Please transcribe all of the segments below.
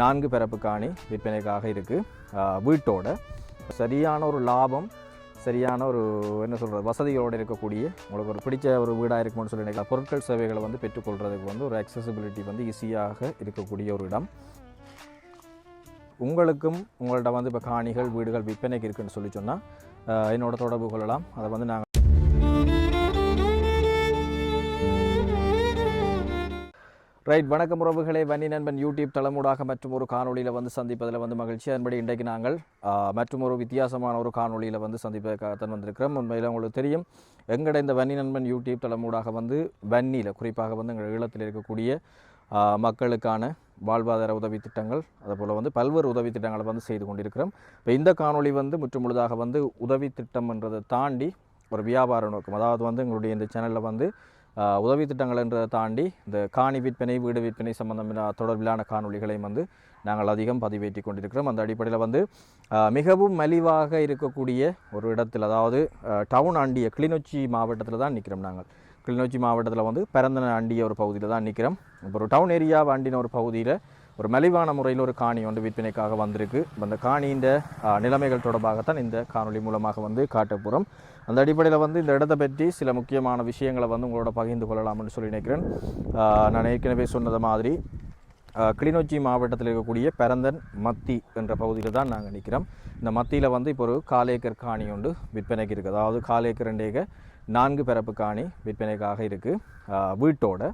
நான்கு பிறப்பு காணி விற்பனைக்காக இருக்குது வீட்டோட. சரியான ஒரு லாபம் சரியான ஒரு என்ன சொல்கிறது வசதிகளோடு இருக்கக்கூடிய உங்களுக்கு ஒரு பிடிச்ச ஒரு வீடாக இருக்கும்னு சொல்லி நினைக்கலாம். பொருட்கள் சேவைகளை வந்து பெற்றுக்கொள்கிறதுக்கு வந்து ஒரு அக்சசிபிலிட்டி வந்து ஈஸியாக இருக்கக்கூடிய ஒரு இடம். உங்களுக்கும் உங்கள்ட்ட வந்து இப்போ காணிகள் வீடுகள் விற்பனைக்கு இருக்குன்னு சொல்லி சொன்னால் என்னோட தொடர்பு கொள்ளலாம். அதை வந்து நாங்கள் ரைட் வணக்கம் உறவுகளே. வன்னி நண்பன் யூடியூப் தளமூடாக மற்றும் ஒரு காணொலியில் வந்து சந்திப்பதில் வந்து மகிழ்ச்சி. அதன்படி இன்றைக்கு நாங்கள் மற்றும் ஒரு வித்தியாசமான ஒரு காணொலியில் வந்து சந்திப்பதற்காகத்தான் வந்திருக்கிறோம். உண்மையில் உங்களுக்கு தெரியும் எங்கட இந்த வன்னி நண்பன் யூடியூப் தளமூடாக வந்து வன்னியில் குறிப்பாக வந்து எங்கள் ஈழத்தில் இருக்கக்கூடிய மக்களுக்கான வாழ்வாதார உதவி திட்டங்கள் அதுபோல் வந்து பல்வேறு உதவி திட்டங்களை வந்து செய்து கொண்டிருக்கிறோம். இப்போ இந்த காணொலி வந்து முற்றுமுழுதாக வந்து உதவி திட்டம்ன்றதை தாண்டி ஒரு வியாபார நோக்கம் அதாவது வந்து எங்களுடைய இந்த சேனலில் வந்து உதவி திட்டங்கள் திட்டங்கள்ன்றதை தாண்டி இந்த காணி விற்பனை வீடு விற்பனை சம்பந்தமான தொடர்பிலான காணொளிகளையும் வந்து நாங்கள் அதிகம் பதிவேற்றி கொண்டிருக்கிறோம். அந்த அடிப்படையில் வந்து மிகவும் மலிவாக இருக்கக்கூடிய ஒரு இடத்தில் அதாவது டவுன் ஆண்டிய கிளிநொச்சி மாவட்டத்தில் தான் நிற்கிறோம் நாங்கள். கிளிநொச்சி மாவட்டத்தில் வந்து பிறந்தன அண்டிய ஒரு பகுதியில் தான் நிற்கிறோம் இப்போ ஒரு டவுன் ஏரியா அண்டின ஒரு பகுதியில் ஒரு மலிவான முறையில் ஒரு காணி ஒன்று விற்பனைக்காக வந்திருக்கு. அந்த காணியின் நிலைமைகள் தொடர்பாகத்தான் இந்த காணொலி மூலமாக வந்து காட்டப்புறம் அந்த அடிப்படையில் வந்து இந்த இடத்தை பற்றி சில முக்கியமான விஷயங்களை வந்து உங்களோட பகிர்ந்து கொள்ளலாம்னு சொல்லி நினைக்கிறேன். நான் ஏற்கனவே சொன்னது மாதிரி கிளிநொச்சி மாவட்டத்தில் இருக்கக்கூடிய பெரந்தன் மத்தி என்ற பகுதியில் தான் நாங்கள் நிற்கிறோம் இந்த மத்தியில் வந்து இப்போ ஒரு காலேக்கர் காணி ஒன்று விற்பனைக்கு இருக்குது அதாவது காலேக்கர் ரெண்டேக நான்கு பிறப்பு காணி விற்பனைக்காக இருக்குது வீட்டோட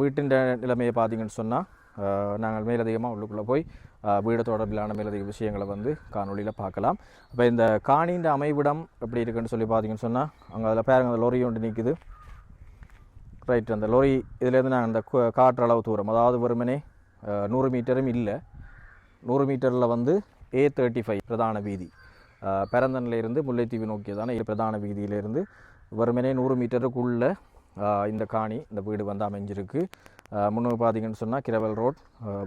வீட்டின் நிலைமையை பார்த்தீங்கன்னு சொன்னால் நாங்கள் மேலதிகமாக உள்ளுக்குள்ளே போய் வீடு தொடர்பிலான மேலதிக விஷயங்களை வந்து காணொலியில் பார்க்கலாம். அப்போ இந்த காணின்ற அமைவிடம் எப்படி இருக்குன்னு சொல்லி பார்த்தீங்கன்னு சொன்னால் அங்கே அதில் பாருங்க அந்த லொரி ஒன்று நிற்குது ரைட் அந்த லொரி இதுலேருந்து நாங்கள் அந்த காற்று அளவு தூரம் அதாவது வெறுமனே நூறு மீட்டரும் இல்லை. நூறு மீட்டரில் வந்து ஏ தேர்ட்டி ஃபைவ் பிரதான வீதி. அஹ், முல்லைத்தீவு நோக்கியதான இது பிரதான வீதியிலிருந்து வெறுமனே நூறு மீட்டருக்குள்ளே இந்த காணி இந்த வீடு வந்து அமைஞ்சிருக்கு. முன்னே பார்த்தீங்கன்னு சொன்னால் கிரவல் ரோட்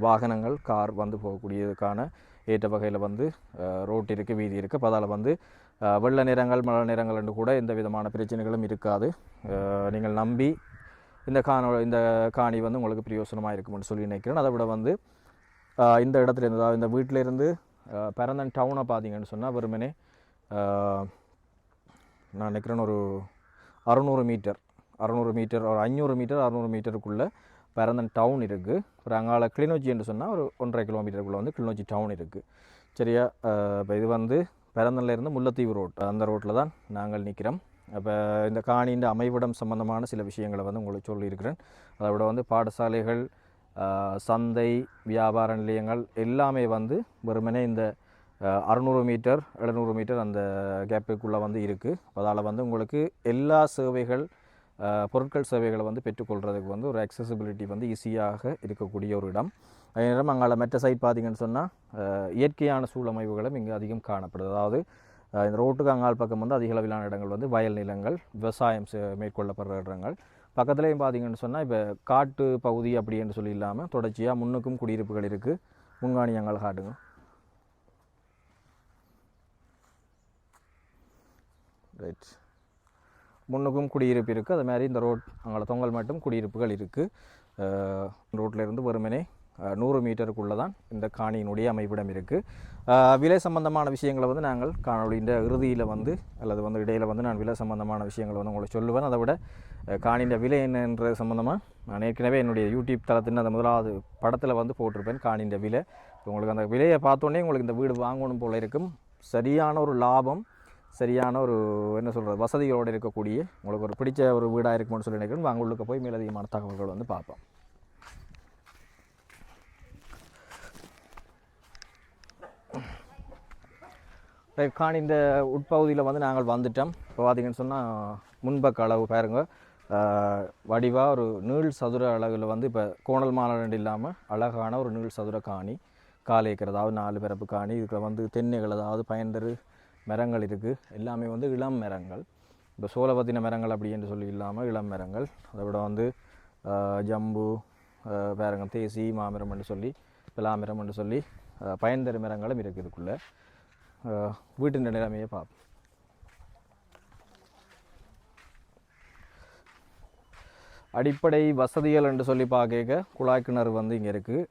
வாகனங்கள் கார் வந்து போகக்கூடியதுக்கான ஏற்ற வகையில் வந்து ரோட் இருக்குது வீதி இருக்குது அப்போ அதால் வந்து வெள்ள நிறங்கள் மழை நிறங்கள் என்று கூட எந்த விதமான பிரச்சனைகளும் இருக்காது. நீங்கள் நம்பி இந்த காணொ இந்த காணி வந்து உங்களுக்கு பிரயோசனமாக இருக்கும்னு சொல்லி நினைக்கிறேன். அதை விட வந்து இந்த இடத்துல இருந்து அதாவது இந்த வீட்டிலேருந்து இருந்து டவுனை பார்த்தீங்கன்னு சொன்னால் வெறுமனே நான் நினைக்கிறேன் ஒரு அறநூறு மீட்டர். அறநூறு மீட்டர் ஒரு அஞ்சூறு மீட்டர் அறநூறு மீட்டருக்குள்ளே பரந்தன் டவுன் இருக்குது அப்புறம் அங்கால கிளிநொச்சி என்று சொன்னால் ஒரு ஒன்றரை கிலோமீட்டருக்குள்ளே வந்து கிளிநொச்சி டவுன் இருக்குது சரியா? இப்போ இது வந்து பரந்தன்லேருந்து முல்லத்தீவு முல்லைத்தீவு ரோட் அந்த ரோட்டில் தான் நாங்கள் நிற்கிறோம் அப்போ இந்த காணியின் அமைவிடம் சம்பந்தமான சில விஷயங்களை வந்து உங்களுக்கு சொல்லியிருக்கிறேன். அதை விட வந்து பாடசாலைகள் சந்தை வியாபார நிலையங்கள் எல்லாமே வந்து வெறுமனே இந்த அறநூறு மீட்டர் எழுநூறு மீட்டர் அந்த கேப்புக்குள்ளே வந்து இருக்குது அதால் வந்து உங்களுக்கு எல்லா சேவைகள் பொருட்கள் சேவைகளை வந்து பெற்றுக்கொள்கிறதுக்கு வந்து ஒரு அக்சசிபிலிட்டி வந்து ஈஸியாக இருக்கக்கூடிய ஒரு இடம். அதே நேரம் அங்கால மெட்ட சைட் பார்த்தீங்கன்னு சொன்னால் இயற்கையான சூழமைவுகளும் இங்கே அதிகம் காணப்படுது. அதாவது இந்த ரோட்டுக்கு அங்கால் பக்கம் வந்து அதிக அளவிலான இடங்கள் வந்து வயல் நிலங்கள் விவசாயம் செ- மேற்கொள்ளப்படுற இடங்கள். பக்கத்துலேயும் பார்த்தீங்கன்னு சொன்னால் இப்போ காட்டு பகுதி அப்படின்னு சொல்லி இல்லாமல் தொடர்ச்சியாக முன்னுக்கும் குடியிருப்புகள் இருக்குது முன்காணி அங்கால் காட்டுங்க. ரைட் முன்னுக்கும் குடியிருப்பு இருக்குது அது மாதிரி இந்த ரோட் அங்கே தொங்கல் மட்டும் குடியிருப்புகள் இருக்குது ரோட்டில் இருந்து வெறுமனே நூறு மீட்டருக்குள்ளே தான் இந்த காணியினுடைய அமைப்பிடம் இருக்குது விலை சம்பந்தமான விஷயங்களை வந்து நாங்கள் காணொலியின் இறுதியில் வந்து அல்லது வந்து இடையில் வந்து நான் விலை சம்பந்தமான விஷயங்களை வந்து உங்களுக்கு சொல்லுவேன். அதை விட காணியின் விலை என்னன்ற சம்பந்தமாக நான் ஏற்கனவே என்னுடைய யூடியூப் தளத்தின் அந்த முதலாவது படத்தில் வந்து போட்டிருப்பேன் காணியின் விலை. உங்களுக்கு அந்த விலையை பார்த்தோன்னே உங்களுக்கு இந்த வீடு வாங்கணும் போல இருக்கும். சரியான ஒரு லாபம் சரியான ஒரு என்ன சொல்கிறது வசதிகளோடு இருக்கக்கூடிய உங்களுக்கு ஒரு பிடிச்ச ஒரு வீடாக இருக்கும்னு சொல்லி நினைக்கிறோம் வாங்க உள்ளுக்கு போய் மேலதிகமான தகவல்கள் வந்து பார்ப்போம். ரைட் காணி இந்த உட்பகுதியில் வந்து நாங்கள் வந்துட்டோம். இப்போ பார்த்தீங்கன்னு சொன்னால் முன்பக்க அளவு பாருங்க. வடிவாக ஒரு நீள் சதுர அளவில் வந்து இப்போ கோணல் மாலண்டு இல்லாமல் அழகான ஒரு நீள் சதுர காணி காலை ஏக்கர் அதாவது நாலு பிறப்பு காணி இதுக்கு வந்து தென்னைகள் அதாவது பயன்தரு மரங்கள் இருக்குது எல்லாமே வந்து இளம் மரங்கள். இப்போ சோளபத்தின மரங்கள் அப்படின்னு சொல்லி இல்லாமல் இளம் மரங்கள். அதை விட வந்து ஜம்பு வேறங்க தேசி தேசி என்று சொல்லி பிலாமரம்னு சொல்லி பயன்தரும் மரங்களும் இருக்குது இதுக்குள்ளே. வீட்டின் நிலைமையை பார்ப்போம் அடிப்படை வசதிகள் என்று சொல்லி பார்க்க குழாய் கிணறு வந்து இங்கே இருக்குது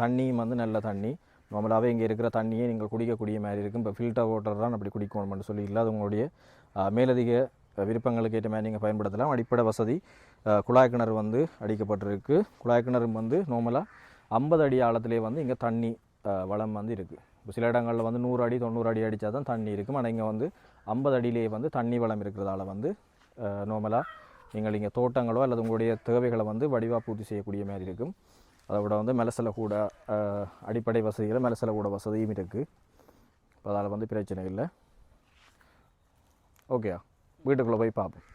தண்ணியும் வந்து நல்ல தண்ணி. நார்மலாகவே இங்கே இருக்கிற தண்ணியே நீங்கள் குடிக்கக்கூடிய மாதிரி இருக்கும். இப்போ ஃபில்டர் வாட்டர் தான் அப்படி குடிக்கணும்னு சொல்லி இல்லை உங்களுடைய மேலதிக விருப்பங்களுக்கு ஏற்ற மாதிரி நீங்கள் பயன்படுத்தலாம். அடிப்படை வசதி குழாய் கிணறு வந்து அடிக்கப்பட்டிருக்கு. குழாய் கிணறு வந்து நார்மலாக ஐம்பது அடி ஆழத்திலே வந்து இங்கே தண்ணி வளம் வந்து இருக்குது இப்போ சில இடங்களில் வந்து நூறு அடி தொண்ணூறு அடி அடித்தா தான் தண்ணி இருக்கும். ஆனால் இங்கே வந்து ஐம்பது அடியிலே வந்து தண்ணி வளம் இருக்கிறதால வந்து நார்மலாக நீங்கள் இங்கே தோட்டங்களோ அல்லது உங்களுடைய தேவைகளை வந்து வடிவாக பூர்த்தி செய்யக்கூடிய மாதிரி இருக்கும். அதை விட வந்து மெலசல கூட அடிப்படை வசதிகள் மெலசல கூட வசதியும் இருக்குது இப்போ அதால் வந்து பிரச்சனை இல்லை. ஓகேயா வீட்டுக்குள்ளே போய் பார்ப்போம்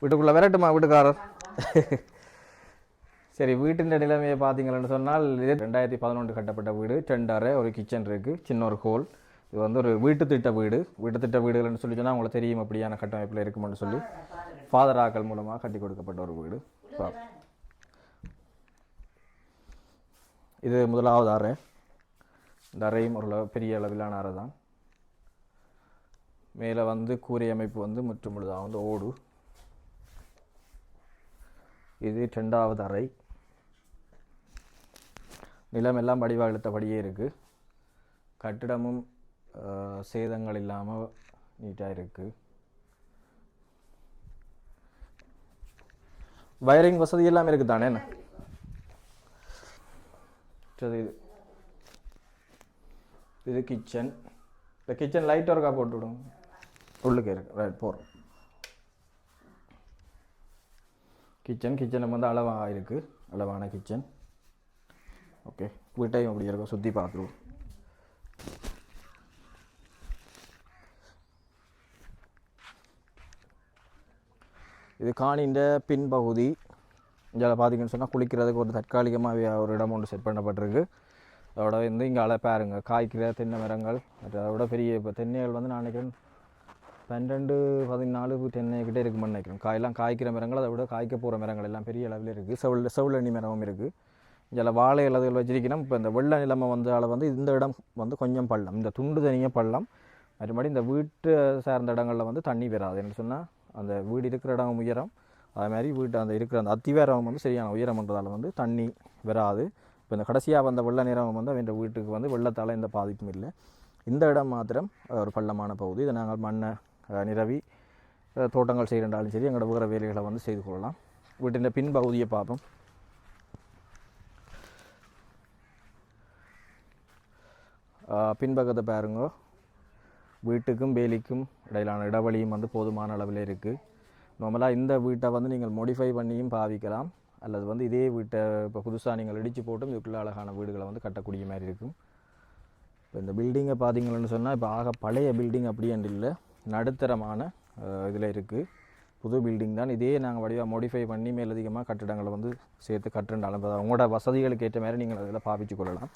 வீட்டுக்குள்ளே விரட்டுமா வீட்டுக்காரர்? சரி வீட்டின் நிலைமையை பார்த்தீங்கன்னு சொன்னால் இது ரெண்டாயிரத்தி பதினொன்று கட்டப்பட்ட வீடு. டெண்டரை ஒரு கிச்சன் இருக்குது சின்ன ஒரு ஹோல் இது வந்து ஒரு வீட்டு திட்ட வீடு. வீட்டு திட்ட வீடுகள்னு சொல்லி சொன்னால் உங்களுக்கு தெரியும் அப்படியான கட்டமைப்பில் இருக்குமென்னு சொல்லி ஃபாதர் ஆக்கள் மூலமாக கட்டி கொடுக்கப்பட்ட ஒரு வீடு. இது முதலாவது அறை. இந்த அறையும் ஒரு அளவு- பெரிய அளவிலான அறை தான். மேலே வந்து கூரை அமைப்பு வந்து முற்று முழுதாக வந்து ஓடு. இது ரெண்டாவது அறை. நிலம் எல்லாம் வடிவாக இழுத்தபடியே இருக்குது கட்டிடமும் சேதங்கள் இல்லாமல் நீட்டாக இருக்குது வயரிங் வசதி எல்லாம் இருக்குது தானே சரி இது. இது கிச்சன் இந்த கிச்சன் லைட் ஒர்க்காக போட்டு விடுங்க. உள்ளுக்கு இருக்கு. ரைட் போகிறோம் கிச்சன் கிச்சனில் வந்து அளவாக இருக்குது அளவான கிச்சன் ஓகே வீட்டையும் அப்படி இருக்கும். சுற்றி பார்த்துருவோம். இது காணின்ற பின்பகுதி இங்கே பார்த்தீங்கன்னு சொன்னால் குளிக்கிறதுக்கு ஒரு தற்காலிகமாக ஒரு இடம் ஒன்று செட் பண்ணப்பட்டிருக்கு. அதோட வந்து இங்கே அலை பாருங்க காய்க்கிற தென்னை மரங்கள் மற்ற அதோட பெரிய இப்போ தென்னைகள் வந்து நான் நினைக்கிறேன் பன்னெண்டு பதினாலு தென்னை கிட்டே இருக்குமென்னு நினைக்கிறேன். காயெல்லாம் காய்க்கிற மரங்கள் அதை விட காய்க்க போகிற மரங்கள் எல்லாம் பெரிய அளவில் இருக்குது செவல் செவலண்ணி மரமும் இருக்குது இதில் வாழை இலதுகள் வச்சிருக்கணும் இப்போ இந்த வெள்ள நிலைமை வந்தால் வந்து இந்த இடம் வந்து கொஞ்சம் பள்ளம். இந்த துண்டு தனியாக பள்ளம். மறுபடி இந்த வீட்டு சார்ந்த இடங்களில் வந்து தண்ணி வராது என்ன சொன்னால் அந்த வீடு இருக்கிற இடம் உயரம். அதே மாதிரி வீட்டு அந்த இருக்கிற அந்த அத்திவேரம் வந்து சரியான உயரம்ன்றதால வந்து தண்ணி வராது. இப்போ இந்த கடைசியாக வந்த வெள்ள நிறம் வந்து அவன் வீட்டுக்கு வந்து வெள்ளத்தால் எந்த பாதிப்பும் இல்லை. இந்த இடம் மாத்திரம் ஒரு பள்ளமான பகுதி. இதை நாங்கள் மண்ணை நிரவி தோட்டங்கள் செய்கின்றாலும் சரி எங்களோட வேறு வேலைகளை வந்து செய்து கொள்ளலாம். வீட்டின் பின்பகுதியை பார்ப்போம். பின்பக்கத்தை பாருங்க. வீட்டுக்கும் வேலிக்கும் இடையிலான இடைவெளியும் வந்து போதுமான அளவில் இருக்குது நார்மலாக இந்த வீட்டை வந்து நீங்கள் மோடிஃபை பண்ணியும் பாவிக்கலாம். அல்லது வந்து இதே வீட்டை இப்போ புதுசாக நீங்கள் இடித்து போட்டும் இதுக்குள்ளே அழகான வீடுகளை வந்து கட்டக்கூடிய மாதிரி இருக்கும். இப்போ இந்த பில்டிங்கை பார்த்தீங்கன்னு சொன்னால் இப்போ ஆக பழைய பில்டிங் அப்படின்னு இல்லை. நடுத்தரமான இதில் இருக்குது புது பில்டிங் தான். இதே நாங்கள் வடிவாக மோடிஃபை பண்ணி மேலதிகமாக கட்டிடங்களை வந்து சேர்த்து கட்டுண்டாலும் இப்போ உங்களோட வசதிகளுக்கு ஏற்ற மாதிரி நீங்கள் அதில் பாவிச்சு கொள்ளலாம்.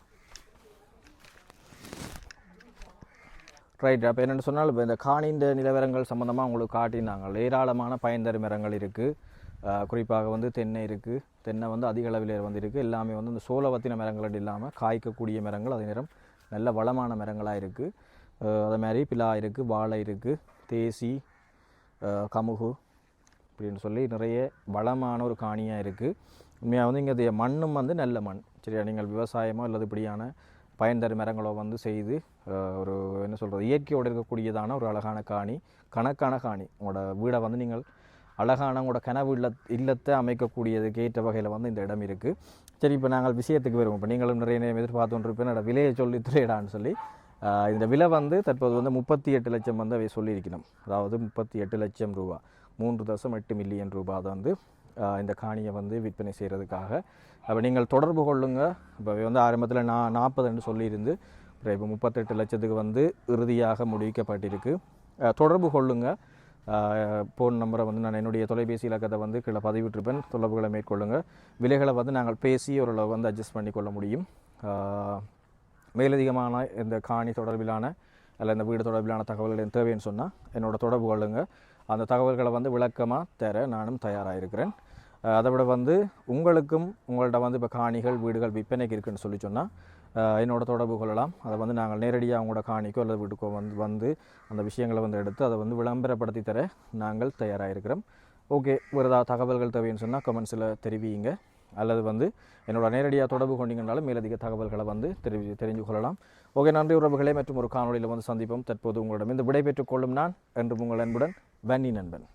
ரைட் அப்போ என்னென்னு சொன்னால் இப்போ இந்த காணிந்த நிலவரங்கள் சம்மந்தமாக உங்களுக்கு காட்டினாங்க ஏராளமான பயன்தரு மரங்கள் இருக்குது குறிப்பாக வந்து தென்னை இருக்குது தென்னை வந்து அதிக அளவில் வந்து இருக்குது எல்லாமே வந்து இந்த சோளவத்தின மரங்கள் இல்லாமல் காய்க்கக்கூடிய மரங்கள். அதே நேரம் நல்ல வளமான மரங்களாக இருக்குது அதே மாதிரி பிலா இருக்குது வாழை இருக்குது தேசி கமுகு அப்படின்னு சொல்லி நிறைய வளமான ஒரு காணியாக இருக்குது உண்மையாக வந்து இங்கே மண்ணும் வந்து நல்ல மண். சரியா நீங்கள் விவசாயமோ அல்லது இப்படியான பயன் தரும் மரங்களோ வந்து செய்து ஒரு என்ன சொல்கிறது இயற்கையோடு இருக்கக்கூடியதான ஒரு அழகான காணி கணக்கான காணி. உங்களோட வீடை வந்து நீங்கள் அழகான உங்களோட கனவு இல்ல இல்லத்தை அமைக்கக்கூடியதுக்கு ஏற்ற வகையில் வந்து இந்த இடம் இருக்குது சரி இப்போ நாங்கள் விஷயத்துக்கு வருவோம். இப்போ நீங்களும் நிறைய நேரம் எதிர்பார்த்துருப்பேன் என்னோட விலையை சொல்லி திரையிடான்னு சொல்லி இந்த விலை வந்து தற்போது வந்து முப்பத்தி எட்டு லட்சம் வந்து அவை சொல்லியிருக்கணும். அதாவது முப்பத்தி எட்டு லட்சம் ரூபா. மூன்று தசம் எட்டு மில்லியன் ரூபா அதை வந்து இந்த காணியை வந்து விற்பனை செய்கிறதுக்காக அப்போ நீங்கள் தொடர்பு கொள்ளுங்க. இப்போ வந்து ஆரம்பத்தில் நான் நாற்பதுன்னு சொல்லியிருந்து அப்புறம் இப்போ முப்பத்தெட்டு லட்சத்துக்கு வந்து இறுதியாக முடிவிக்கப்பட்டிருக்கு தொடர்பு கொள்ளுங்க. ஃபோன் நம்பரை வந்து நான் என்னுடைய தொலைபேசி இலக்கத்தை வந்து கீழே பதிவிட்டிருப்பேன். தொடர்புகளை மேற்கொள்ளுங்க. விலைகளை வந்து நாங்கள் பேசி ஓரளவு வந்து அட்ஜஸ்ட் பண்ணி கொள்ள முடியும். மேலதிகமான இந்த காணி தொடர்பிலான அல்ல இந்த வீடு தொடர்பிலான தகவல்கள் தேவைன்னு சொன்னால் என்னோட தொடர்பு கொள்ளுங்க. அந்த தகவல்களை வந்து விளக்கமாக தர நானும் தயாராக இருக்கிறேன். அதை விட வந்து உங்களுக்கும் உங்கள்ட்ட வந்து இப்போ காணிகள் வீடுகள் விற்பனைக்கு இருக்குன்னு சொல்லி சொன்னால் என்னோட தொடர்பு கொள்ளலாம். அதை வந்து நாங்கள் நேரடியாக அவங்களோட காணிக்கோ அல்லது வீட்டுக்கோ வந்து வந்து அந்த விஷயங்களை வந்து எடுத்து அதை வந்து விளம்பரப்படுத்தி தர நாங்கள் தயாராக இருக்கிறோம் ஓகே வேறு ஏதாவது தகவல்கள் தேவைன்னு சொன்னால் கமெண்ட்ஸில் தெரிவிங்க அல்லது வந்து என்னோட நேரடியாக தொடர்பு கொண்டீங்கனாலும் மேலதிக தகவல்களை வந்து தெரிவி தெரிஞ்சு கொள்ளலாம். ஓகே நன்றி உறவுகளே. மற்றும் ஒரு காணொளியில் வந்து சந்திப்போம். தற்போது உங்களிடம் இந்த விடைபெற்றுக் கொள்ளும் நான் என்று உங்கள் அன்புடன் வன்னி நண்பன்.